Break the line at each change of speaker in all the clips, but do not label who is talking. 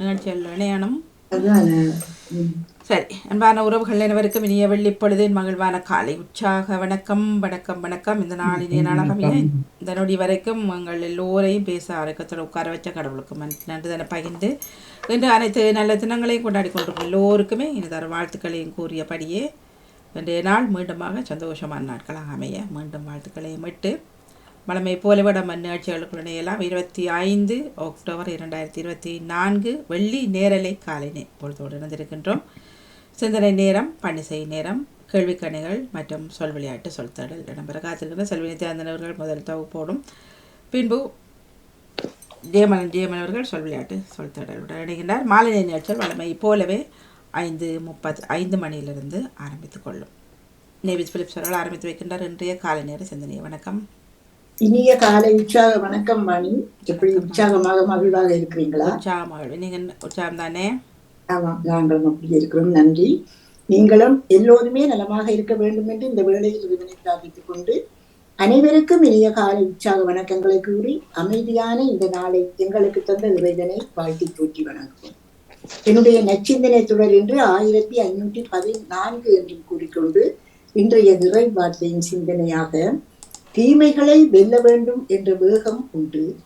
நிகழ்ச்சியில் இணையணும். சரி அன்பான உறவுகள் அனைவருக்கும் இனிய வெள்ளி பொழுதின் மகிழ்வான காலை. உற்சாக வணக்கம் வணக்கம் வணக்கம். இந்த நாளினே நாளாகவே இந்த நொடி வரைக்கும் உங்கள் எல்லோரையும் பேச அரைக்கத்தில் உட்கார வச்ச கடவுளுக்கு நன்றி தானே பகிர்ந்து இன்று அனைத்து நல்ல தினங்களையும் கொண்டாடி கொண்டிருக்கும் எல்லோருக்குமே இனிதர வாழ்த்துக்களையும் கூறியபடியே இன்றைய நாள் மீண்டுமாக சந்தோஷமான நாட்களாக அமைய. மீண்டும் வாழ்த்துக்களையும் விட்டு மலமை போலவிட மண் நிகழ்ச்சிகளுக்குள் இருபத்தி ஐந்து அக்டோபர் இரண்டாயிரத்தி இருபத்தி நான்கு வெள்ளி நேரலை காலை பொழுதோடு இணைந்திருக்கின்றோம். சிந்தனை நேரம் பணிசை நேரம் கேள்விக்கணிகள் மற்றும் சொல் விளையாட்டு சொல் தேடல் இடம்பெற காத்திருக்கின்ற செல்வி நித்யானந்தன் முதல் தொகுப்போடும். பின்பு ஜெயமலன் ஜெயமன் அவர்கள் சொல் விளையாட்டு சொல் தேடலுடன் இணைகின்றார். மாலை நிகழ்ச்சிகள் வளமை போலவே ஐந்து முப்பது ஐந்து மணியிலிருந்து ஆரம்பித்துக் கொள்ளும். நேவிஸ் பிலிப்ஸ் அவர்கள் ஆரம்பித்து வைக்கின்றார். இன்றைய காலை நேர சிந்தனை வணக்கம்.
இனிய காலை உற்சாக வணக்கம் மணி. எப்படி உற்சாகமாக மகிழ்வாக இருக்கிறீங்களா
நீங்கள் உற்சாகம் தானே?
ஆமாம் நாங்களும் அப்படி இருக்கிறோம். நன்றி. நீங்களும் எல்லோருமே நலமாக இருக்க வேண்டும் என்று இந்த வேளையில் இறைவனை பிரார்த்தித்துக் கொண்டு அனைவருக்கும் இனிய காலை உற்சாக வணக்கங்களை கூறி அமைதியான இந்த நாளை எங்களுக்கு தந்த இறைவனை வாழ்த்தி போற்றி வணங்குவோம். என்னுடைய நச்சிந்தனை தொடர் என்று ஆயிரத்தி ஐநூற்றி பதினான்கு என்று கூறிக்கொண்டு இன்றைய இறை வார்த்தையின் சிந்தனையாக தீமைகளை வெல்ல வேண்டும் என்ற வேகம் உண்டு.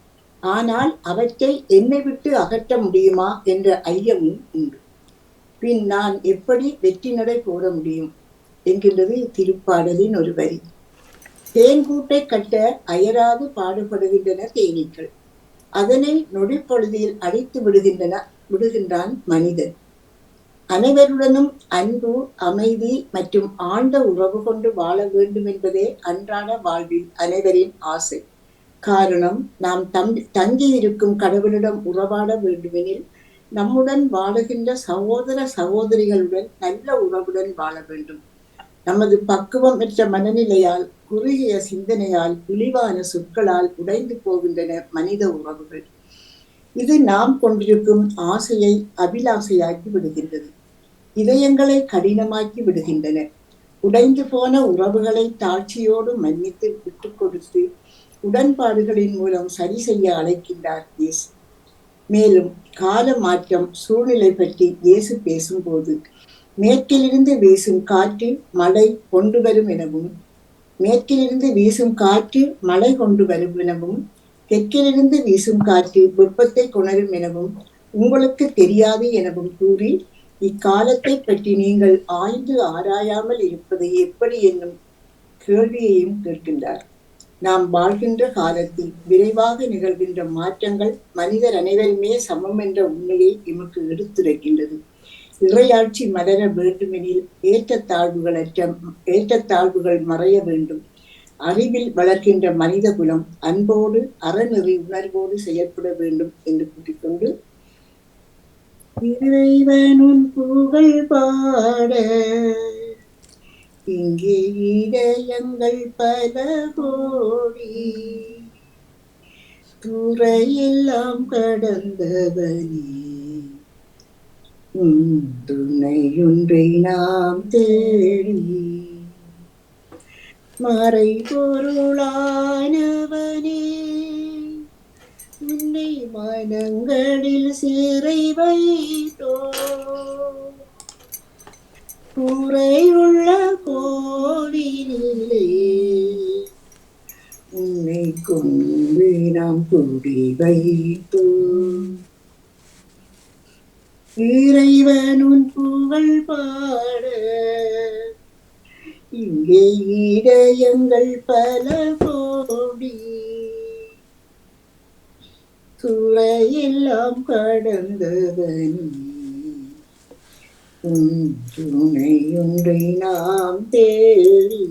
ஆனால் அவற்றை என்னை விட்டு அகற்ற முடியுமா என்ற ஐயமும் உண்டு. பின் நான் எப்படி வெற்றி நடை போட முடியும்? என்கின்றது திருப்பாடலின் ஒரு வரி. தேன்கூட்டை கட்ட அயராது பாடுபடுகின்றன தேனீக்கள். அதனை நொடிப்பொழுதில் அழித்து விடுகின்றன விடுகின்றான் மனிதன். அனைவருடனும் அன்பு அமைதி மற்றும் ஆழ்ந்த உறவு கொண்டு வாழ வேண்டும் என்பதே அன்றாட வாழ்வில் அனைவரின் ஆசை. காரணம் நாம் தம் தங்கி இருக்கும் கடவுளிடம் உறவாட வேண்டுமெனில் நம்முடன் வாழுகின்ற சகோதர சகோதரிகளுடன் நல்ல உறவுடன் வாழ வேண்டும். நமது பக்குவம் பெற்ற மனநிலையால் குறுகிய சிந்தனையால் இழிவான சொற்களால் உடைந்து போகின்றன மனித உறவுகள். இது நாம் கொண்டிருக்கும் ஆசையை அபிலாசையாக்கி விடுகின்றது. இதயங்களை கடினமாக்கி விடுகின்றன. உடைந்து போன உறவுகளை தாட்சியோடு மன்னித்து விட்டுக் கொடுத்து உடன்பாடுகளின் மூலம் சரி செய்ய அழைக்கின்றார் இயேசு. மேலும் கால மாற்றம் சூழ்நிலை பற்றி இயேசு பேசும்போது மேற்கிலிருந்து வீசும் காற்று மழை கொண்டு வரும் எனவும் மேற்கிலிருந்து வீசும் காற்று மழை கொண்டு வரும் எனவும் தெற்கிலிருந்து வீசும் காற்று வெப்பத்தை கொணரும் எனவும் உங்களுக்கு தெரியாது எனவும் கூறி இக்காலத்தை பற்றி நீங்கள் ஆய்ந்து ஆராயாமல் இருப்பது எப்படி என்னும் கேள்வியையும் கேட்கின்றார். நாம் வாழ்கின்ற காலத்தில் விரைவாக நிகழ்கின்ற மாற்றங்கள் மனிதர் அனைவருமே சமம் என்ற உண்மையை எமக்கு எடுத்துரைக்கின்றது. இறையாட்சி மலர வேண்டுமெனில் ஏற்றத்தாழ்வுகள் அற்ற ஏற்றத்தாழ்வுகள் மறைய வேண்டும். அறிவில் வளர்க்கின்ற மனித குலம் அன்போடு அறநெறி உணர்வோடு செயல்பட வேண்டும் என்று கூட்டிக்கொண்டு இறைவனும் புகழ் பாட. இங்கே இதயங்கள் பல கோடி. துறையெல்லாம் கடந்தவனே. துணையொன்றை நாம் தேடி. மறை பொருளா மனங்களில் சிறை வைத்தோ. குறையுள்ள கோவிலே உன்னை கொண்டு நாம் குடி வைத்தோம் இறைவனுன் புகழ் பாட இங்கே இதயங்கள் பல கோடி. துறையெல்லாம் கடந்தவன் உன் துணையொன்றை நாம் தேடி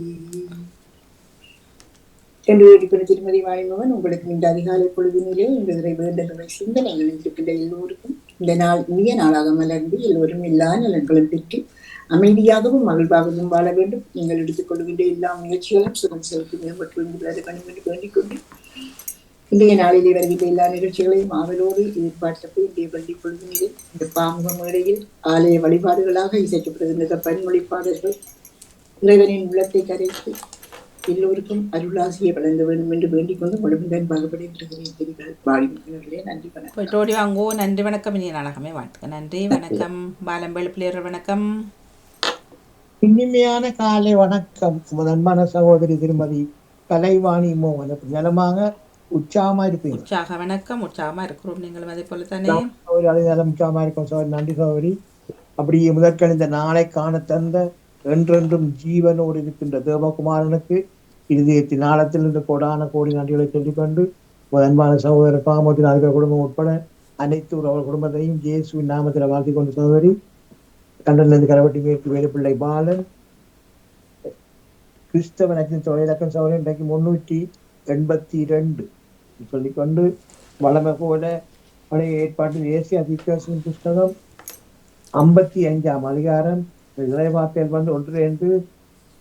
என்று வேண்டிக்கொண்டு திருமதி வாய்மகன் உங்களுக்கு இந்த அதிகாலை பொழுதினிலே இந்த இறை வேண்டுகளை சிந்தனைகள் இருக்கின்ற எல்லோருக்கும் இந்த நாள் இனிய நாளாக மலர்ந்து எல்லோரும் எல்லா நலன்களும் பெற்று அமைதியாகவும் மகிழ்வாகவும் வாழ வேண்டும். நீங்கள் எடுத்துக்கொள்கின்ற எல்லா முயற்சிகளும் சுகம் செலுத்தி மேம்பட்டு வேண்டும் என்று வேண்டிக் கொண்டு இன்றைய நாளிலே வருகின்ற எல்லா நிகழ்ச்சிகளையும் ஆவலோடு எதிர்பார்த்தப்போ இன்றைய பள்ளி பொழுதினிலே இந்த பாமுக மேடையில் ஆலய வழிபாடுகளாக இசைக்கப்படுகின்ற பன்மொழி பாடல்கள் இறைவனின் உள்ளத்தை கரைத்து எல்லோருக்கும் அருளாசியை வழங்க வேண்டும் என்று வேண்டிக் கொண்டு முழுமையுடன் பகுபடி வாழி மக்களே நன்றி வணக்கம்.
நன்றி வணக்கம். இனிய நாளாகமே வாழ்த்துக்க நன்றி வணக்கம். பாலம்பேள் பிள்ளையர்கள் வணக்கம்.
இனிமையான காலை வணக்கம். உமது அன்பான சகோதரி திருமதி கலைவாணி மோகன் அப்படி நலமாக உற்சாகமா இருப்பீங்க
உற்சாக வணக்கம் உற்சாகமா இருக்கிறோம் நீங்களும் அதே போல தானே
சகோதரி அது நலம் உற்சாகமா இருக்கும் சகோதரி நன்றி சகோதரி அப்படியே முதற்கண் இந்த நாளை காண தந்த என்றென்றும் ஜீவனோடு இருக்கின்ற தேவகுமாரனுக்கு இருதயத்தின் ஆழத்தில் இருந்து கோடான கோடி நன்றிகளை சொல்லிக் கொண்டு உமது அன்பான சகோதரர் பாமத்தின் அதிக குடும்பம் உட்பட அனைத்து உறவு குடும்பத்தையும் இயேசுவின் நாமத்தில் வாழ்த்திக் கொண்டு சகோதரி கண்டனிலிருந்து கரவட்டி மேற்கு வேலுப்பிள்ளை பாலன் கிறிஸ்தவ நச்சின் தொழிலக்கம் சகோதரி இன்றைக்கு முன்னூற்றி எண்பத்தி இரண்டு. சொல்லிக்கொண்டு வளமை போல பழைய ஏற்பாட்டில் ஏசிய அதிகாசின் புஸ்தகம் ஐம்பத்தி அஞ்சாம் அதிகாரம் இறைவார்த்தையில் வந்து ஒன்று என்று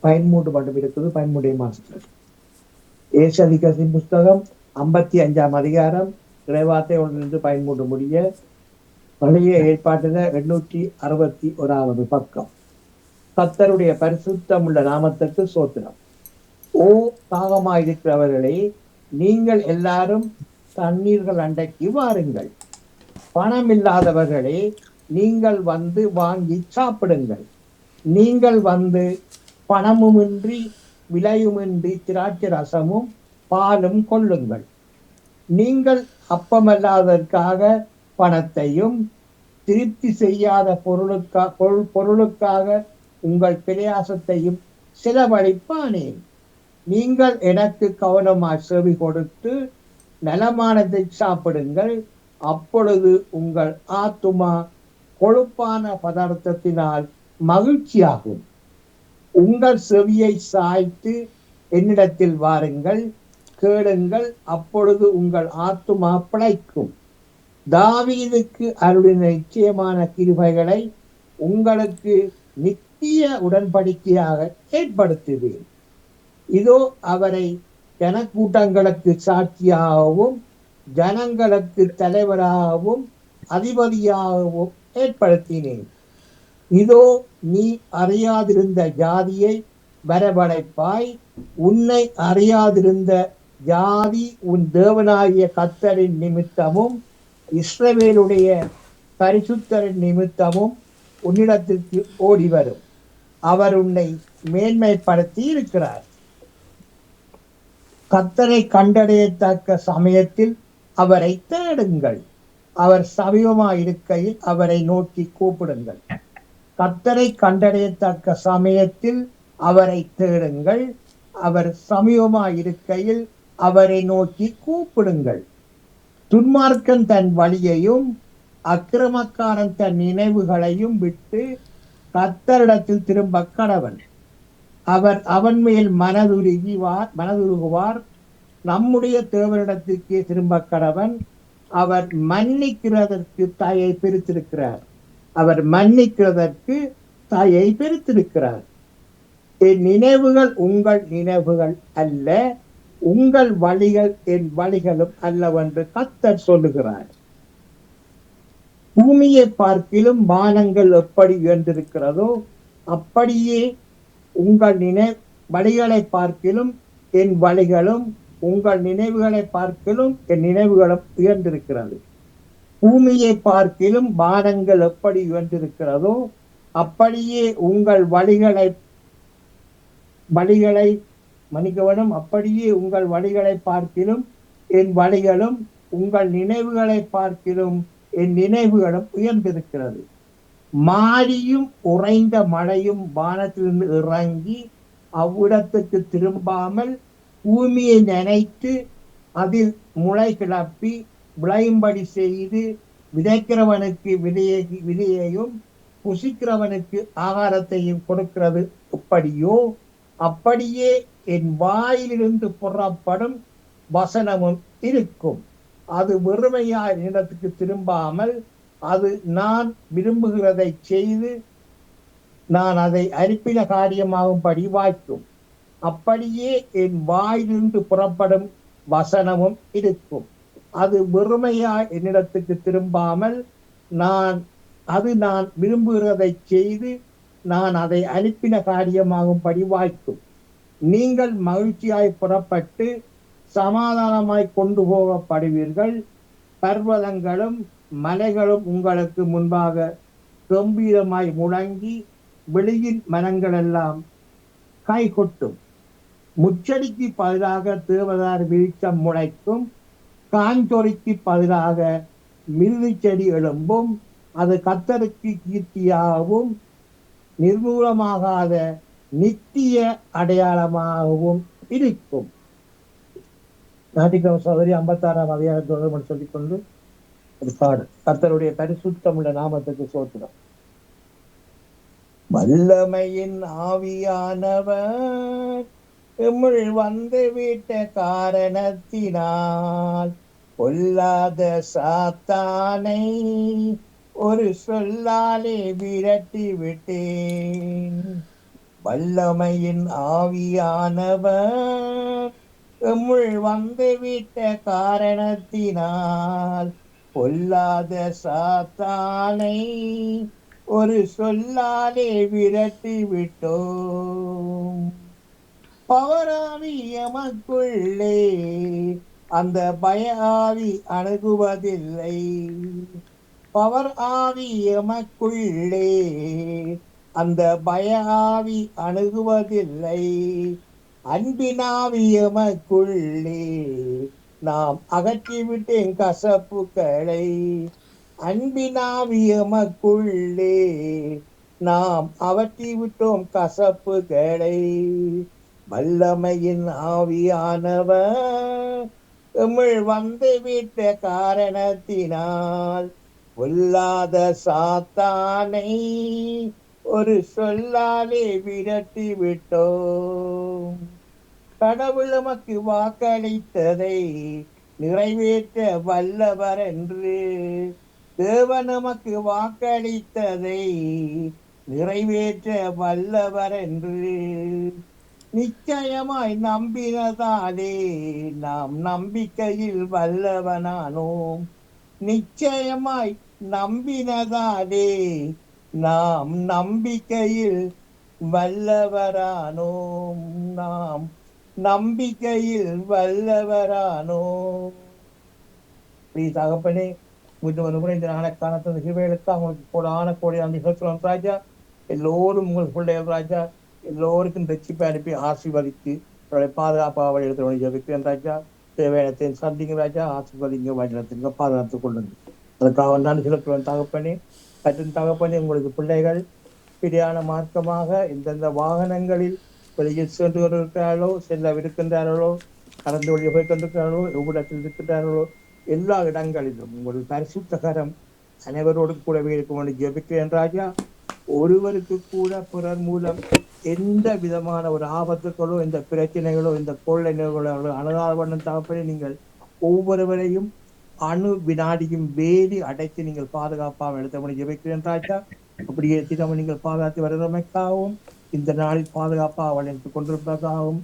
பயன்மூட்டு மட்டும் இருக்குது பயன்முடைய மாஸ்டர் ஏசிய அதிகாசின் புஸ்தகம் ஐம்பத்தி அஞ்சாம் அதிகாரம் இறைவார்த்தை ஒன்றிலிருந்து பயன்மூட்டு முடிய பழைய ஏற்பாட்டில எண்ணூற்றி அறுபத்தி ஓராவது பக்கம். கத்தருடைய பரிசுத்தமுள்ள நாமத்திற்கு சோத்திரம். ஓ பாகமாயிருக்கிறவர்களை நீங்கள் எல்லாரும் தண்ணீர்கள் அண்டைக்கு வாருங்கள். பணம் இல்லாதவர்களே நீங்கள் வந்து வாங்கி சாப்பிடுங்கள். நீங்கள் வந்து பணமுமின்றி விலையுமின்றி திராட்சை ரசமும் பாலும் கொள்ளுங்கள். நீங்கள் அப்பமல்லாததற்காக பணத்தையும் திருப்தி செய்யாத பொருளுக்கா பொருள் பொருளுக்காக உங்கள் பிரயாசத்தையும் செலவழிப்பானேன். நீங்கள் எனக்கு கவனமாய் செவி கொடுத்து நலமானதை சாப்பிடுங்கள். அப்பொழுது உங்கள் ஆத்துமா கொழுப்பான பதார்த்தத்தினால் மகிழ்ச்சியாகும். உங்கள் செவியை சாய்த்து என்னிடத்தில் வாருங்கள் கேளுங்கள் அப்பொழுது உங்கள் ஆத்துமா பிழைக்கும். தாவீதுக்கு அருளின நிச்சயமான கிருபைகளை உங்களுக்கு நித்திய உடன்படிக்கையாக ஏற்படுத்துவேன். இதோ அவரை ஜனக்கூட்டங்களுக்கு சாட்சியாகவும் ஜனங்களுக்கு தலைவராகவும் அதிபதியாகவும் ஏற்படுத்தினேன். இதோ நீ அறியாதிருந்த ஜாதியை வரவழைப்பாய் உன்னை அறியாதிருந்த ஜாதி உன் தேவனாகிய கத்தரின் நிமித்தமும் இஸ்ரவேலுடைய பரிசுத்தரின் நிமித்தமும் உன்னிடத்திற்கு ஓடி வரும் அவர் உன்னை மேன்மைப்படுத்தி இருக்கிறார் கத்தரை கண்டடையத்தக்க சமயத்தில் அவரை தேடுங்கள். அவர் சமீபமாயிருக்கையில் அவரை நோக்கி கூப்பிடுங்கள். கத்தரை கண்டடையத்தக்க சமயத்தில் அவரை தேடுங்கள். அவர் சமீபமாயிருக்கையில் அவரை நோக்கி கூப்பிடுங்கள். துன்மார்க்கன் தன் வழியையும் அக்கிரமக்காரன் தன் நினைவுகளையும் விட்டு கத்தரிடத்தில் திரும்ப கடவன். அவர் அவன் மேல் மனதுருகிவார் மனதுருகுவார். நம்முடைய தேவனிடத்திற்கே திரும்ப கடவன். அவர் மன்னிக்கிறதற்கு தாயை பிரித்திருக்கிறார். அவர் மன்னிக்கிறதற்கு தாயை பிரித்திருக்கிறார். என் நினைவுகள் உங்கள் நினைவுகள் அல்ல உங்கள் வழிகள் என் வழிகளும் அல்லவென்று கத்தர் சொல்லுகிறார். பூமியை பார்க்கிலும் வானங்கள் எப்படி உயர்ந்திருக்கிறதோ அப்படியே உங்கள் நினை வழிகளை பார்க்கிலும் என் வழிகளும் உங்கள் நினைவுகளை பார்க்கிலும் என் நினைவுகளும் உயர்ந்திருக்கிறது. பூமியை பார்க்கிலும் வானங்கள் எப்படி உயர்ந்திருக்கிறதோ அப்படியே உங்கள் வழிகளை வழிகளை மன்னிக்கவனும் அப்படியே உங்கள் வழிகளை பார்க்கிலும் என் வழிகளும் உங்கள் நினைவுகளை பார்க்கிலும் என் நினைவுகளும் உயர்ந்திருக்கிறது. மாரியும் உறைந்த மழையும் வானத்திலிருந்து இறங்கி அவ்விடத்துக்கு திரும்பாமல் பூமியை நினைத்து அதில் முளை கிளப்பி விளையும்படி செய்து விதைக்கிறவனுக்கு விதையை விதையையும் புசிக்கிறவனுக்கு ஆகாரத்தையும் கொடுக்கிறது. எப்படியோ அப்படியே என் வாயிலிருந்து புறப்படும் வசனமும் இருக்கும். அது வெறுமையார் இடத்துக்கு திரும்பாமல் அது நான் விரும்புகிறதை செய்து நான் அதை அனுப்பின காரியமாகும்படி வாய்க்கும். அப்படியே என் வாயிலிருந்து புறப்படும் வசனமும் இருக்கும். அது வெறுமையா என்னிடத்துக்கு திரும்பாமல் நான் அது நான் விரும்புகிறதை செய்து நான் அதை அனுப்பின காரியமாகும்படி வாய்க்கும். நீங்கள் மகிழ்ச்சியாய் புறப்பட்டு சமாதானமாய் கொண்டு போகப்படுவீர்கள். பர்வதங்களும் மலைகளும் உங்களுக்கு முன்பாக கம்பீரமாய் முழங்கி வெளியின் மரங்கள் எல்லாம் கை கொட்டும் முச்சடிக்கு பதிலாக தேவதார் விருட்சம் முளைக்கும். காஞ்சொறிக்கு பதிலாக மிருதி செடி எழும்பும். அது கத்தருக்கு கீர்த்தியாகவும் நிர்மூலமாகாத நித்திய அடையாளமாகவும் இருக்கும். நாட்டிகம் சௌதரி ஐம்பத்தாறாம் அதிகாரத்தோடு சொல்லிக்கொண்டு பாடு கர்த்தருடைய பரிசுத்தமுள்ள நாமத்துக்கு சோத்திரம். வல்லமையின் ஆவியானவர் எம்முள் வந்து விட்ட காரணத்தினால் பொல்லாத சாத்தானை ஒரு சொல்லாலே விரட்டி விட்டேன். வல்லமையின் ஆவியானவர் எம்முள் வந்து விட்ட காரணத்தினால் பொல்லாத சாத்தானை ஒரு சொல்லாலே விரட்டி விட்டோம். பவராவி எமக்குள்ளே அந்த பய ஆவி அணுகுவதில்லை. பவர் ஆவி எமக்குள்ளே அந்த பய ஆவி அணுகுவதில்லை. அன்பினாவி எமக்குள்ளே நாம் அகற்றிவிட்டேன் கசப்புகளை அன்பினாவியமக்குள்ளே நாம் அவற்றிவிட்டோம் கசப்புகளை. வல்லமையின் ஆவியானவர் தமிழ் வந்துவிட்ட காரணத்தினால் பொல்லாத சாத்தானை ஒரு சொல்லாலே விரட்டி விட்டோம் கடவுள் நமக்கு வாக்களித்ததை நிறைவேற்ற வல்லவர் என்று தேவன் நமக்கு வாக்களித்ததை நிறைவேற்ற வல்லவர் என்று நிச்சயமாய் நம்பினதாலே நாம் நம்பிக்கையில் வல்லவனானோம். நிச்சயமாய் நம்பினதாலே நாம் நம்பிக்கையில் வல்லவரானோம். நாம் நம்பிக்கையில் வல்லவரானோ. ஸ்ரீ தகப்பனே மீண்டும் ஒரு முறை இந்த நாளைக்கான சிறுவைகளுக்கு அவங்களுக்கு கோடான கோடி அந்த நிகழ்ச்சியம் ராஜா. எல்லோரும் உங்கள் பிள்ளைகள் ராஜா. எல்லோருக்கும் ரட்சிப்பை அனுப்பி ஆசீர்வதித்து அவருடைய பாதுகாப்பாக வழி எடுத்து ஜபிக்கிறேன் ராஜா. தேவையான சந்திங்க ராஜா. ஆசீர்வதிங்க வழிநடத்துங்க பாதுகாத்துக் கொள்ளுங்க. அதுக்காக நான் சிலத்துவன் தகப்பனே. மற்றும் தகப்பனே உங்களுக்கு பிள்ளைகள் பிரியான மார்க்கமாக இந்தந்த வாகனங்களில் வெளியில் சென்று கொண்டிருக்கிறார்களோ செல்லவிருக்கின்றார்களோ கடந்து வழியை போய் கொண்டிருக்கிறார்களோ எவ்விடத்தில் இருக்கின்றார்களோ எல்லா இடங்களிலும் உங்கள் பரிசுத்தகரம் அனைவரோடு கூடவே இருக்கும் என்று ஜெபிக்கிறேன் ராஜா. ஒருவருக்கு கூட பிறர் மூலம் எந்த விதமான ஒரு ஆபத்துகளோ இந்த பிரச்சனைகளோ இந்த கொள்ளை நிகழ்வுகளோ அணுகாத வண்ணம் தகப்பனே நீங்கள் ஒவ்வொருவரையும் அணு வினாடியும் வேலி அடைத்து நீங்கள் பாதுகாப்பாக எடுத்தபடி ஜெபிக்கிறேன் ராஜா. அப்படியே தினமும் நீங்கள் பாதுகாத்து வருகிறமைக்காகவும் இந்த நாளில் பாதுகாப்பாக வளர்த்துக் கொண்டிருப்பதாகவும்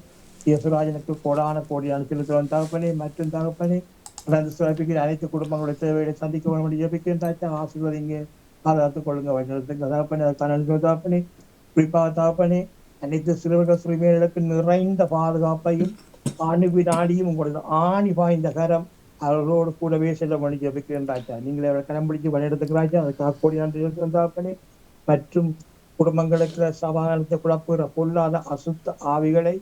இயேசுராஜனுக்கு கோடான கோடியான செலுத்துவன் தகப்பனே மற்றும் தகப்பனே நடந்து சிறப்பிக்கிற அனைத்து குடும்பங்களுடைய தேவையை சந்திக்க வேண்டும் ஜெபிக்கிறேன். தாச்சா ஆசீர்வதிங்க பாதுகாத்துக் கொள்ளுங்க வழிநடத்துங்க தகப்பனே அதற்கான தகப்பனே. குறிப்பாக தகப்பனே அனைத்து சிறுவர்கள் சிறுமியர்களுக்கு நிறைந்த பாதுகாப்பையும் அணுவி நாடியும் உங்களது ஆணி பாய்ந்த கரம் அவர்களோடு கூடவே செல்ல வழி ஜபிக்கிறேன் ராஜா நீங்களே அவரை கரம் பிடிச்சு வழிநடத்துக்கு அதுக்காக கோடி நன்றி தகப்பனே. மற்றும் குடும்பங்களுக்கு சமாதானத்தை குழப்புகிற பொல்லாத அசுத்த ஆவிகளை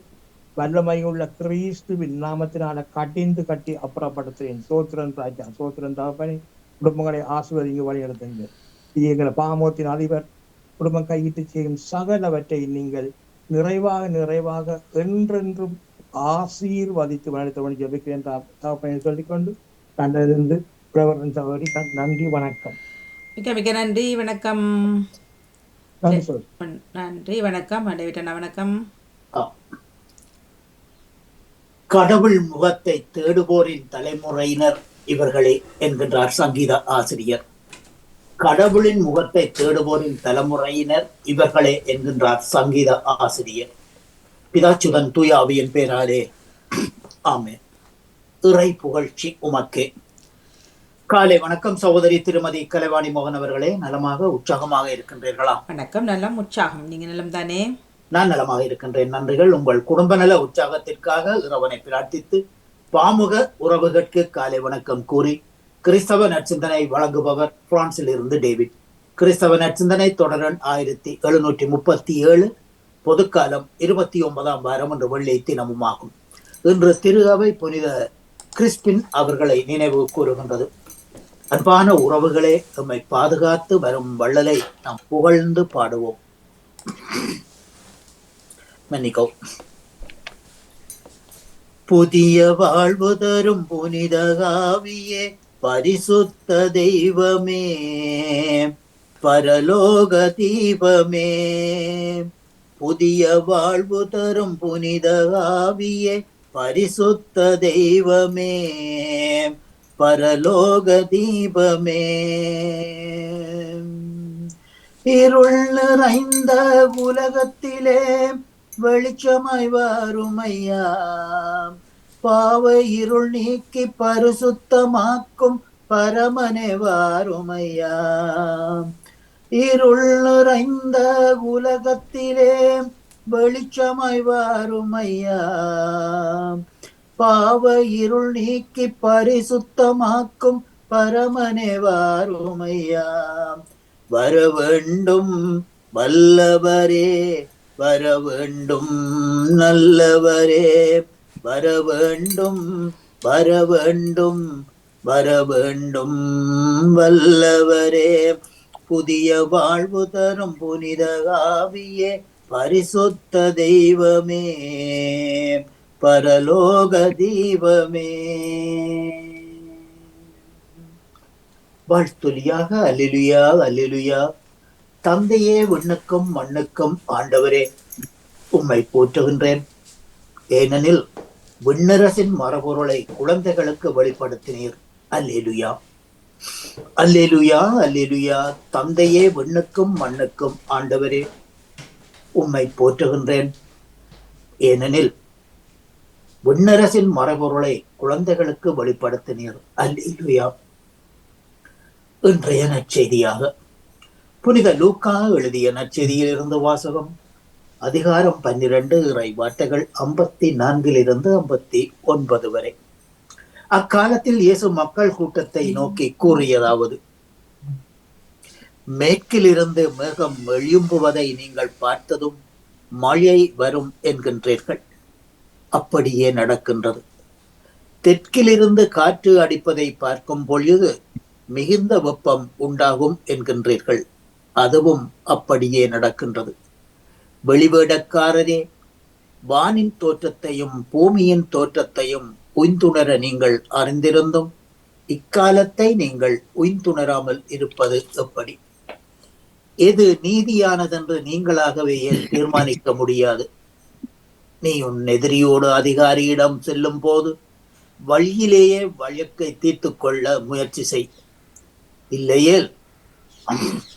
வல்லமையுள்ள கிறிஸ்துவின் நாமத்தினால கட்டிந்து கட்டி அப்புறப்படுத்துகிறேன். சோத்திரன் ராஜா சோத்திரன் தகப்பனே குடும்பங்களை ஆசிர்வதிங்க வழிநடத்துங்க. இது எங்களை பாமோத்தின் அதிபர். குடும்பம் கையிட்டு செய்யும் சகலவற்றை நீங்கள் நிறைவாக நிறைவாக என்றென்றும் ஆசீர்வதித்து வழிநடத்த ஜபிக்கிறேன் தகப்பனை சொல்லிக்கொண்டு கண்டறிந்து பிரவரன் சகோதரி நன்றி வணக்கம்.
மிக மிக நன்றி வணக்கம். நன்றி. வணக்கம். அடைவிட்டன வணக்கம்.
கடவுள் முகத்தை தேடுவோரின் தலைமுறையினர் இவர்களே என்கின்றார் சங்கீத ஆசிரியர். கடவுளின் முகத்தை தேடுவோரின் தலைமுறையினர் இவர்களே என்கின்றார் சங்கீத ஆசிரியர். பிதாச்சுதன் தூயாவியின் பேராலே. ஆமே இறை புகழ்ச்சி உமக்கே. காலை வணக்கம் சகோதரி திருமதி கலைவாணி மோகன் அவர்களே. நலமாக உற்சாகமாக இருக்கின்றீர்களா?
வணக்கம் நலம் உற்சாகம். நீங்க நலம் தானே
நான் நலமாக இருக்கின்றேன். நன்றிகள். உங்கள் குடும்ப நல உற்சாகத்திற்காக இறைவனை பிரார்த்தித்து பாமுக உறவுகளுக்கு காலை வணக்கம் கூறி கிறிஸ்தவ நற்சிந்தனை வழங்குபவர் பிரான்சில் இருந்து டேவிட். கிறிஸ்தவ நற்சிந்தனை தொடரன் ஆயிரத்தி எழுநூற்றி முப்பத்தி ஏழு பொதுக்காலம் இருபத்தி ஒன்பதாம் வாரம் என்று வெள்ளி தினமுமாகும். இன்று திரு அவை புனித கிறிஸ்பின் அவர்களை நினைவு கூறுகின்றது. அன்பான உறவுகளே எம்மை பாதுகாத்து வரும் வள்ளலை நாம் புகழ்ந்து பாடுவோம். மன்னிக்கோ. புதிய வாழ்வு தரும் புனித காவியே பரிசுத்த தெய்வமே பரலோக தீபமே. புதிய வாழ்வு தரும் புனித காவியே பரிசுத்த தெய்வமே. பரலோக தீபமே இருள் நிறைந்த உலகத்திலே வெளிச்சமாய் வாருமையா. பாவ இருள் நீக்கி பரிசுத்தமாக்கும் பரமனே வாருமையா. இருள் நிறைந்த உலகத்திலே வெளிச்சமாய் வாருமையா. பாவ இருள் நீக்கி பரிசுத்தமாக்கும் பரமனே வாருமையா வர வேண்டும் வல்லவரே வர வேண்டும் நல்லவரே வர வேண்டும் வர வேண்டும் வர வேண்டும் வல்லவரே. புதிய வாழ்வு தரும் புனித ஆவியே பரிசுத்த தெய்வமே. பரலோக தீபமே வாழ்த்துலியாக அல்லிலுயா அல்லிலுயா. தந்தையே விண்ணுக்கும் மண்ணுக்கும் ஆண்டவரே உம்மை போற்றுகின்றேன். ஏனெனில் விண்ணரசின் மரபொருளை குழந்தைகளுக்கு வெளிப்படுத்தினீர். அல்லேலுயா. அல்லேலுயா அல்லேலுயா. தந்தையே விண்ணுக்கும் மண்ணுக்கும் ஆண்டவரே உம்மை போற்றுகின்றேன். ஏனெனில் விண்ணரசின் மரபொருளை குழந்தைகளுக்கு வெளிப்படுத்தினீர். அல்லேலுயா. இன்றைய நற்செய்தியாக. புனித லூக்கா எழுதிய நற்செய்தியில் இருந்து வாசகம். அதிகாரம் பன்னிரண்டு இறை வார்த்தைகள் ஐம்பத்தி நான்கிலிருந்து ஐம்பத்தி ஒன்பது வரை. அக்காலத்தில் இயேசு மக்கள் கூட்டத்தை நோக்கி கூறியதாவது மேற்கிலிருந்து மேகம் எழும்புவதை நீங்கள் பார்த்ததும் மழை வரும் என்கின்றீர்கள். அப்படியே நடக்கின்றது. தெற்கிலிருந்து காற்று அடிப்பதை பார்க்கும் பொழுது மிகுந்த வெப்பம் உண்டாகும் என்கின்றீர்கள். அதுவும் அப்படியே நடக்கின்றது. வெளிவேடக்காரரே வானின் தோற்றத்தையும் பூமியின் தோற்றத்தையும் உய்ந்துணர நீங்கள் அறிந்திருந்தும் இக்காலத்தை நீங்கள் உய்ந்துணராமல் இருப்பது எப்படி? எது நீதியானதென்று நீங்களாகவே தீர்மானிக்க முடியாது? நீ உன் எதிரியோடு அதிகாரியிடம் செல்லும் போது வழியிலேயே வழக்கை தீர்த்து கொள்ள முயற்சி செய். இல்லையே?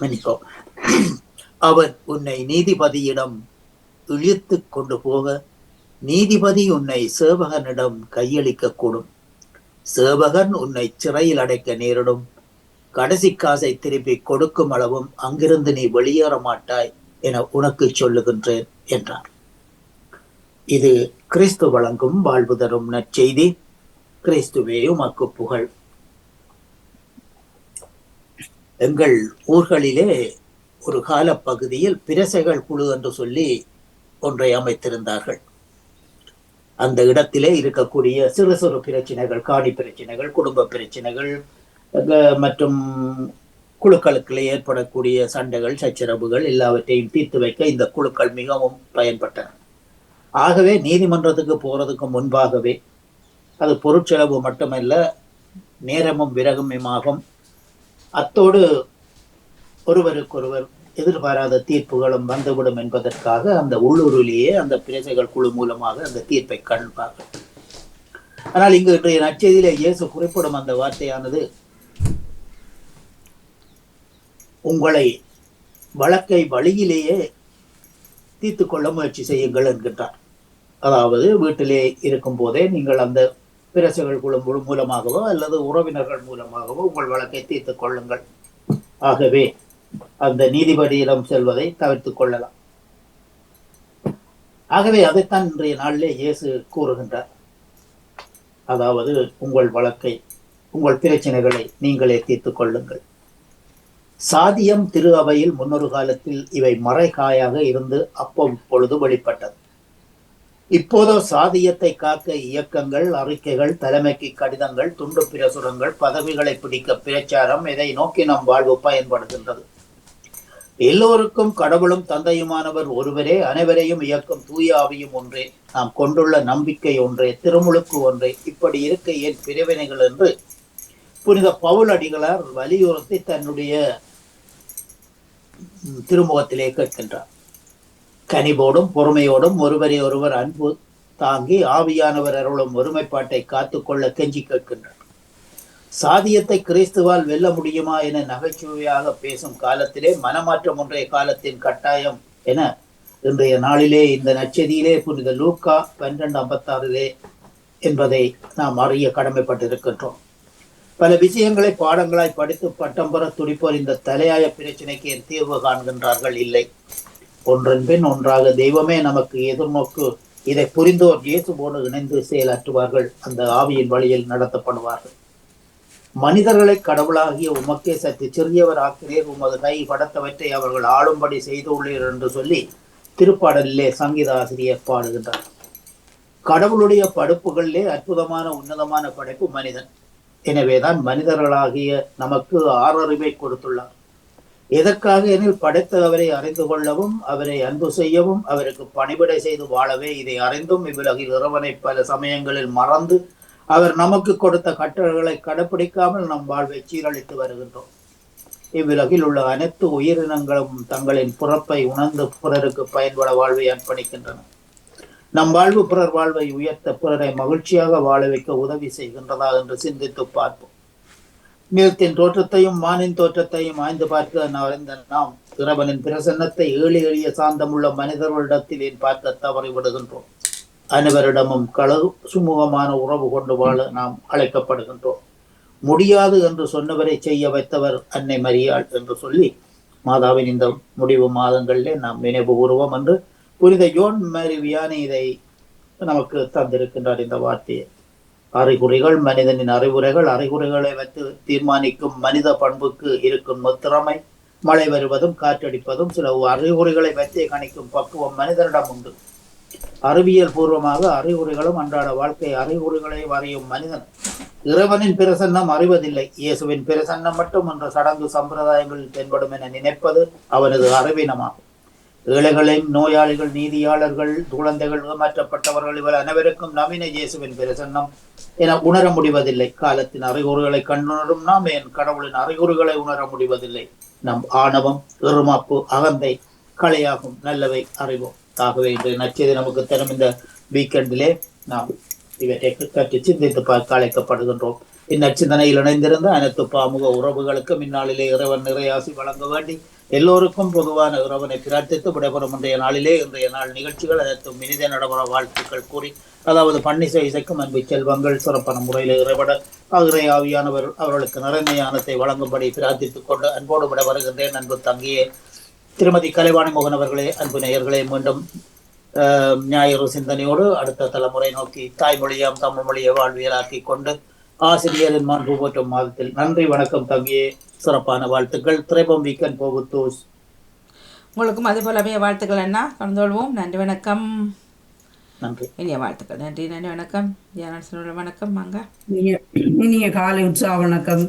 மன்னிக்கோ. அவர் உன்னை நீதிபதியிடம் இழுத்து கொண்டு போக நீதிபதி உன்னை சேவகனிடம் கையளிக்க கூடும். சேவகன் உன்னை சிறையில் அடைக்க நேரிடும். கடைசி காசை திருப்பி கொடுக்கும் அளவும் அங்கிருந்து நீ வெளியேற மாட்டாய் என உனக்கு சொல்லுகின்றேன் என்றார். இது கிறிஸ்து வழங்கும் வாழ்வு தரும் நற்செய்தி. கிறிஸ்துவே உமக்கு புகழ். எங்கள் ஊர்களிலே ஒரு கால பகுதியில் பிரசைகள் குழு என்று சொல்லி ஒன்றை அமைத்திருந்தார்கள். அந்த இடத்திலே இருக்கக்கூடிய சிறு சிறு பிரச்சனைகள் காணி பிரச்சனைகள் குடும்ப பிரச்சனைகள் அஹ், மற்றும் குழுக்களுக்குள்ளே ஏற்படக்கூடிய சண்டைகள் சச்சரவுகள் எல்லாவற்றையும் தீர்த்து வைக்க இந்த குழுக்கள் மிகவும் பயன்பட்டன. ஆகவே நீதிமன்றத்துக்கு போகிறதுக்கு முன்பாகவே அது பொருட்செலவு மட்டுமல்ல நேரமும் விரகமுமாகும் அத்தோடு ஒருவருக்கொருவர் எதிர்பாராத தீர்ப்புகளும் வந்துவிடும் என்பதற்காக அந்த உள்ளூரிலேயே அந்த பிரேசைகள் குழு மூலமாக அந்த தீர்ப்பை காண்பார்கள். ஆனால் இங்கு இன்றைய நற்செய்தியிலே இயேசு குறிப்பிடும் அந்த வார்த்தையானது உங்களை வழக்கை வழியிலேயே தீர்த்து கொள்ள முயற்சி செய்யுங்கள் என்கின்றார். அதாவது வீட்டிலே இருக்கும் போதே நீங்கள் அந்த பிரசைகள் குழு மூலமாகவோ அல்லது உறவினர்கள் மூலமாகவோ உங்கள் வழக்கை தீர்த்து கொள்ளுங்கள். ஆகவே அந்த நீதிபதியிடம் செல்வதை தவிர்த்து கொள்ளலாம். ஆகவே அதைத்தான் இன்றைய நாளிலே இயேசு கூறுகின்றார். அதாவது உங்கள் வழக்கை உங்கள் பிரச்சனைகளை நீங்களே தீர்த்துக் கொள்ளுங்கள். சாதியம் திரு அவையில் முன்னொரு காலத்தில் இவை மறைகாயாக இருந்து அப்பொழுது வெளிப்பட்டது. இப்போதோ சாதியத்தை காக்க இயக்கங்கள் அறிக்கைகள் தலைமைக்கு கடிதங்கள் துண்டு பிரசுரங்கள் பதவிகளை பிடிக்க பிரச்சாரம் இதை நோக்கி நம் வாழ்வு பயன்படுகின்றது? எல்லோருக்கும் கடவுளும் தந்தையுமானவர் ஒருவரே அனைவரையும் இயக்கும் தூய ஆவியும் ஒன்றே நாம் கொண்டுள்ள நம்பிக்கை ஒன்றே திருமுழுக்கு ஒன்றே. இப்படி இருக்க ஏன் பிரிவினைகள் என்று புனித பவுல் அடிகளார் வலியுறுத்தி தன்னுடைய திருமுகத்திலே கேட்கின்றார். கனிவோடும் பொறுமையோடும் ஒருவரை ஒருவர் அன்பு தாங்கி ஆவியானவர் அருளும் ஒருமைப்பாட்டை காத்துக்கொள்ள கெஞ்சி கேட்கின்றனர். சாதியத்தை கிறிஸ்துவால் வெல்ல முடியுமா என நகைச்சுவையாக பேசும் காலத்திலே மனமாற்றம் ஒன்றைய காலத்தின் கட்டாயம் என இன்றைய நாளிலே இந்த நச்சதியிலே புனித லூக்கா பன்னிரண்டு ஐம்பத்தாறிலே என்பதை நாம் அறிய கடமைப்பட்டிருக்கின்றோம். பல விஷயங்களை பாடங்களாய் படித்து பட்டம் பெற துடிப்போர் இந்த தலையாய பிரச்சனைக்கு தீர்வு காண்கின்றார்கள் இல்லை. ஒன்றன் பின் ஒன்றாக தெய்வமே நமக்கு எதிர்நோக்கு இதை புரிந்தோர் இயேசுவோடு இணைந்து செயலாற்றுவார்கள். அந்த ஆவியின் வழியில் நடத்தப்படுவார்கள். மனிதர்களை கடவுளாகிய உமக்கே சற்று சிறியவர் ஆக்கிறீர் உமது கை படத்தவற்றை அவர்கள் ஆளும்படி செய்துள்ளீர் என்று சொல்லி திருப்பாடலிலே சங்கீத ஆசிரியர் பாடுகின்றார். கடவுளுடைய படைப்புகளிலே அற்புதமான உன்னதமான படைப்பு மனிதன். எனவேதான் மனிதர்களாகிய நமக்கு ஆறறிவை கொடுத்துள்ளார். எதற்காக எனில் படைத்த அவரை அறிந்து கொள்ளவும் அவரை அன்பு செய்யவும் அவருக்கு பணிவிடை செய்து வாழவே இதை அறிந்தும் இவ்வுலகில் இறைவனை பல சமயங்களில் மறந்து அவர் நமக்கு கொடுத்த கட்டளைகளை கடைப்பிடிக்காமல் நம் வாழ்வை சீரழித்து வருகின்றோம். இவ்வுலகில் உள்ள அனைத்து உயிரினங்களும் தங்களின் பிறப்பை உணர்ந்து பிறருக்கு பயன்பட வாழ்வை அர்ப்பணிக்கின்றன. நம் வாழ்வு பிறர் வாழ்வை உயர்த்த பிறரை மகிழ்ச்சியாக வாழ வைக்க உதவி செய்கின்றதா என்று சிந்தித்து பார்ப்போம். நிலத்தின் தோற்றத்தையும் மானின் தோற்றத்தையும் ஆய்ந்து பார்க்க அறிந்த நாம் இறைவனின் பிரசன்னத்தை ஏழு எளிய சாந்தமுள்ள மனிதர்களிடத்தில் பார்க்க தவறி விடுகின்றோம் அனைவரிடமும் கள சுமூகமான உறவு கொண்டு வாழ நாம் அழைக்கப்படுகின்றோம். முடியாது என்று சொன்னவரை செய்ய வைத்தவர் அன்னை மரியாள் என்று சொல்லி மாதாவின் இந்த முடிவு மாதங்களிலே நாம் நினைவு கூறுவோம் என்று புனித ஜோன் மேரி வியானி இதை நமக்கு தந்திருக்கின்றார் இந்த வார்த்தையை. அறிகுறிகள் மனிதனின் அறிவுரைகள் அறிகுறிகளை வைத்து தீர்மானிக்கும் மனித பண்புக்கு இருக்கும் முத்திறமை மழை வருவதும் காற்றடிப்பதும் சில அறிகுறிகளை வைத்தே கணிக்கும் பக்குவம் மனிதனிடம் உண்டு. அறிவியல் பூர்வமாக அறிகுறிகளும் அன்றாட வாழ்க்கை அறிகுறிகளை வரையும் மனிதன். இறைவனின் பிரசன்னம் அறிவதில்லை. இயேசுவின் பிரசன்னம் மட்டும் என்ற சடங்கு சம்பிரதாயங்களில் தென்படும் என நினைப்பது அவனது அறிவீனமாகும். ஏழைகளின் நோயாளிகள் நீதியாளர்கள் குழந்தைகள் ஏமாற்றப்பட்டவர்கள் இவர் அனைவருக்கும் நவீன இயேசுவின் பிரசன்னம் என உணர முடிவதில்லை. காலத்தின் அறிகுறிகளை கண்டுணரும் நாம் என் கடவுளின் அறிகுறிகளை உணர முடிவதில்லை. நம் ஆணவம் எருமாப்பு அகந்தை கலையாகும் நல்லவை அறிவோம். ஆகவே இன்று நச்சது நமக்கு தரும் இந்த வீக்கெண்டிலே நாம் இவற்றை கற்று சிந்தித்து பார்க்க அழைக்கப்படுகின்றோம். இந்நச்சிந்தனையில் இணைந்திருந்த அனைத்து பாமுக உறவுகளுக்கும் இந்நாளிலே இறைவன் நிறையாசி வழங்க வேண்டி எல்லோருக்கும் பொதுவான இறைவனை பிரார்த்தித்து விடைபெறும் இன்றைய நாளிலே இன்றைய நாள் நிகழ்ச்சிகள் அனைத்தும் மினித நடைபெற வாழ்த்துக்கள் கூறி அதாவது பன்னிசை இசைக்கும் அன்பு செல்வங்கள் சிறப்பான முறையில் இறைவட இறை ஆவியானவர் அவர்களுக்கு நிறைந்த ஞானத்தை வழங்கும்படி பிரார்த்தித்துக் கொண்டு அன்போடு வருகின்றேன் அன்பு தங்கியே திருமதி கலைவாணி மோகன் அவர்களே அன்பு நேயர்களே மீண்டும் ஞாயிறு சிந்தனையோடு அடுத்த தலைமுறை நோக்கி தாய்மொழியாம் தமிழ் மொழியை வாழ்வியலாக்கி கொண்டு ஆசிரியரின் மாண்பு போற்றும் மாதத்தில் நன்றி வணக்கம் தங்கியே சிறப்பான வாழ்த்துக்கள். திரைப்பம் வீக்கன் போகுத்தூஸ்
உங்களுக்கும் அதே போல அமைய வாழ்த்துக்கள் அண்ணா. கலந்து கொள்வோம். நன்றி வணக்கம்.
நன்றி.
இனிய வாழ்த்துக்கள். நன்றி நன்றி வணக்கம். ஜெயநாசனோட வணக்கம். வாங்க.
இனிய இனிய காலை உற்சாக வணக்கம்.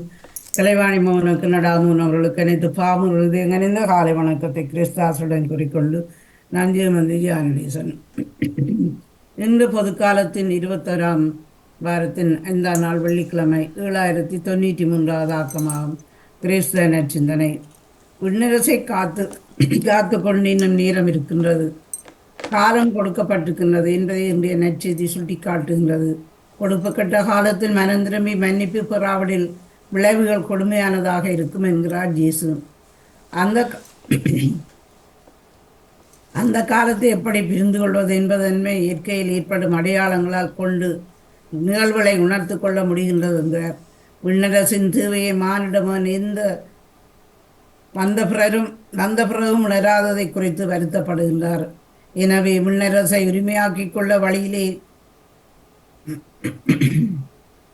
கலைவாணி மோகனுக்கு நடாதூன் அவர்களுக்கு அனைத்து பாமுறது எங்கனிந்த காலை வணக்கத்தை கிறிஸ்தாசுடன் குறிக்கொண்டு நன்றி மந்தி ஜானடீசன் இன்று பொதுக்காலத்தின் இருபத்தோராம் வாரத்தின் ஐந்தாம் நாள் வெள்ளிக்கிழமை ஏழாயிரத்தி தொண்ணூற்றி மூன்றாவது ஆக்கமாகும். கிறிஸ்தவ சிந்தனை. விண்ணரசை காத்து காத்து கொண்டு இன்னும் நேரம் இருக்கின்றது. காலம் கொடுக்கப்பட்டிருக்கின்றது என்பதை இன்றைய நற்செய்தி சுட்டிக்காட்டுகின்றது. கொடுப்பக்கட்ட காலத்தில் மனந்திரமி மன்னிப்பு பெறாவிடில் விளைவுகள் கொடுமையானதாக இருக்கும் என்கிறார் ஜேசு. அந்த அந்த காலத்தை எப்படி பிரிந்து கொள்வது என்பதன்மை இயற்கையில் ஏற்படும் அடையாளங்களால் கொண்டு நிகழ்வுகளை உணர்த்து கொள்ள முடிகின்றது என்கிறார் விண்ணரசின் தீவையை மானிடமன் எந்த வந்த பிறரும் வந்த பிறகும் உணராததை குறித்து வருத்தப்படுகின்றார். எனவே விண்ணரசை உரிமையாக்கிக் கொள்ள வழியிலே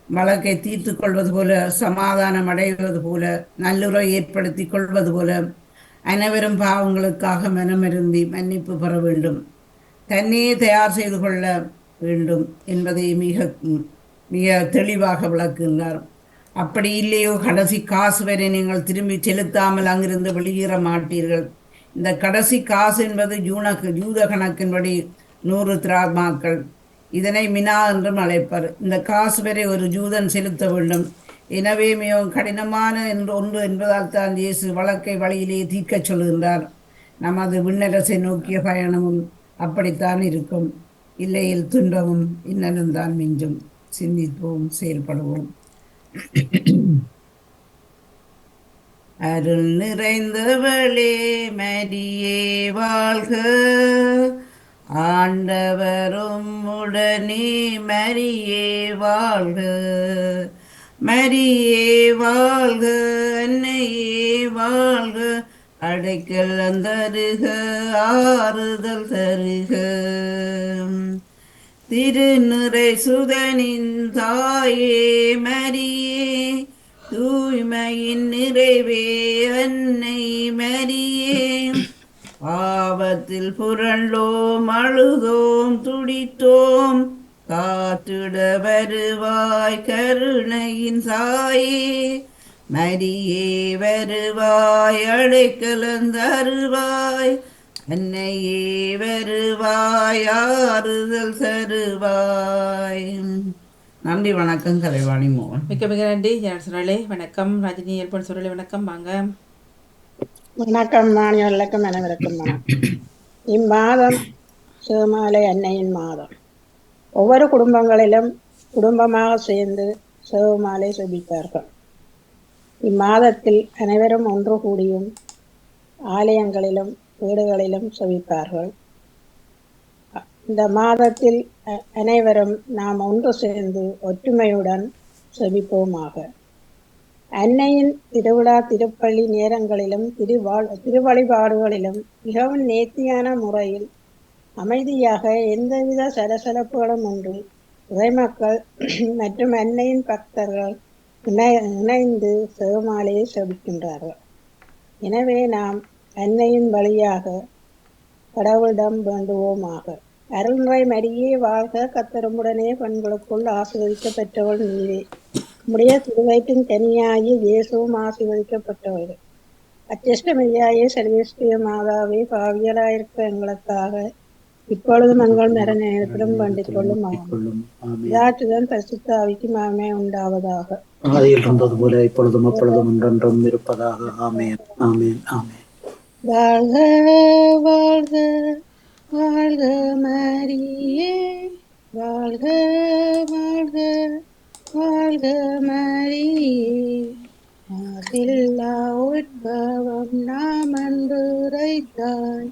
வழக்கை தீர்த்து கொள்வது போல சமாதானம் அடைவது போல நல்லுறவை ஏற்படுத்தி கொள்வது போல அனைவரும் பாவங்களுக்காக மனமிருந்தி மன்னிப்பு பெற வேண்டும். தன்னையே தயார் செய்து கொள்ள வேண்டும் என்பதை மிக மிக தெளிவாக விளக்குகின்றார் அப்படி இல்லையோ கடைசி காசு வரை நீங்கள் திரும்பி செலுத்தாமல் அங்கிருந்து வெளியேற மாட்டீர்கள். இந்த கடைசி காசு என்பது ஜூனக்கு ஜூத கணக்கின்படி நூறு திராமாக்கள் இதனை மினா என்றும் அழைப்பர். இந்த காசு வரை ஒரு ஜூதன் செலுத்த வேண்டும். எனவே மிகவும் கடினமான என்று ஒன்று என்பதால் தான் இயேசு வழக்கை வழியிலே தீர்க்கச் சொல்கின்றார். நமது விண்ணரசை நோக்கிய பயணமும் அப்படித்தான் இருக்கும். இல்லையில் துன்பமும் இன்னலும் தான் மிஞ்சும். சிந்திப்போம் செயல்படுவோம். அருள் நிறைந்தவளே மரியே வாழ்க. ஆண்டவரும் உடனே மரியே வாழ்க. மரியே வாழ்க. அன்னையே வாழ்க. அடைக்கல் தருக ஆறுதல் தருக. திருநிறை சுதனின் தாயே மரியே தூய்மையின் நிறைவே அன்னை மரியே. பாவத்தில் புரண்டோம் அழுதோம் துடித்தோம் காத்துட வருவாய் கருணையின் சாயே. மரியே வருவாய் அடைக்கலந்தருவாய் அன்னையே வருவாய் ஆறுதல் தருவாய். நன்றி வணக்கம் கலைவாணி மோகன்.
மிக்க மிக நன்றி சுரலே வணக்கம் ரஜினி ஏற்பன் சுரலே வணக்கம் வாங்க.
வணக்கம் அனைவருக்கும் வணக்கம் இம்மாதம் சிவமாலை அன்னையின் மாதம். ஒவ்வொரு குடும்பங்களிலும் குடும்பமாக சேர்ந்து சிவமாலை செபிப்பார்கள். இம்மாதத்தில் அனைவரும் ஒன்று கூடியும் ஆலயங்களிலும் வீடுகளிலும் செவிப்பார்கள். இந்த மாதத்தில் அனைவரும் நாம் ஒன்று சேர்ந்து ஒற்றுமையுடன் செவிப்போமாக. அன்னையின் திருவிழா திருப்பள்ளி நேரங்களிலும் திருவாழ் திருவழிபாடுகளிலும் மிகவும் நேர்த்தியான முறையில் அமைதியாக எந்தவித சலசலப்புகளும் ஒன்று இறைமக்கள் மற்றும் அன்னையின் பக்தர்கள் இணை இணைந்து சிவமாலையை செபிக்கின்றார்கள். எனவே நாம் அன்னையின் வழியாக கடவுளிடம் வேண்டுவோமாக. அருள்முறை மரியே வாழ்க கத்தரமுடனே பெண்களுக்குள் ஆசீர்வதிக்கப்பட்டவள் நீரே உடைய திருவயிற்றின் கனியாகி இயேசுவும் ஆசீர்வதிக்கப்பட்டவர்கள் அச்சஷ்டமையாயே சர்வேஸ்வரிய மாதாவே பாவியலாயிருக்க எங்களுக்காக இப்பொழுதும் எங்கள் மர நேரத்திலும் வேண்டிக் கொள்ளும். இதாற்றுதன் பரிசுத்தாவிக்கு மாமே உண்டாவதாக
ஆதியில் இருந்தது போல இப்பொழுதும் அப்பொழுதும் என்றென்றும் இருப்பதாக ஆமேன் ஆமேன் ஆமேன்
வாழ்க வாழ்க வாழ்க மரியே வாழ்க வாழ்க வாழ்க மரியே மாசில்லா உட்பவம் நாம் அன்று உரைத்தாய்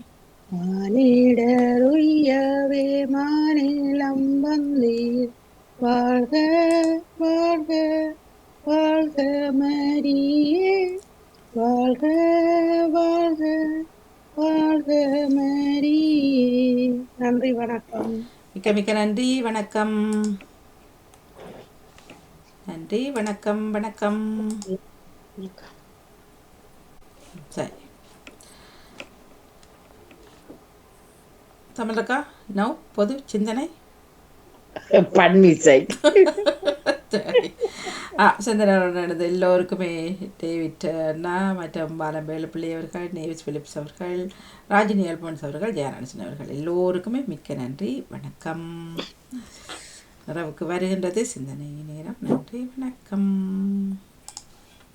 மானிடருய்யவே மாநிலம் வந்தீர். வாழ்க வாழ்க வாழ்க மரியே. வாழ்க வாழ்க வாழ்க மரியே. நன்றி வணக்கம்.
மிக்க மிக்க நன்றி வணக்கம். நன்றி வணக்கம். வணக்கம் சரி தமிழக்கா? நோ பொது சிந்தனை?
பன்மிசை
நடந்த எல்லோருக்குமே டேவிட் அண்ணா மற்றும் பாலம் வேலுப்பிள்ளை அவர்கள் நேவிஸ் பிலிப்ஸ் அவர்கள் ராஜினி அல்போன்ஸ் அவர்கள் ஜெயநாதன் அவர்கள். எல்லோருக்குமே மிக்க நன்றி. வணக்கம். நிறைவுக்கு வருகின்றது சிந்தனை நேரம். நன்றி. வணக்கம்.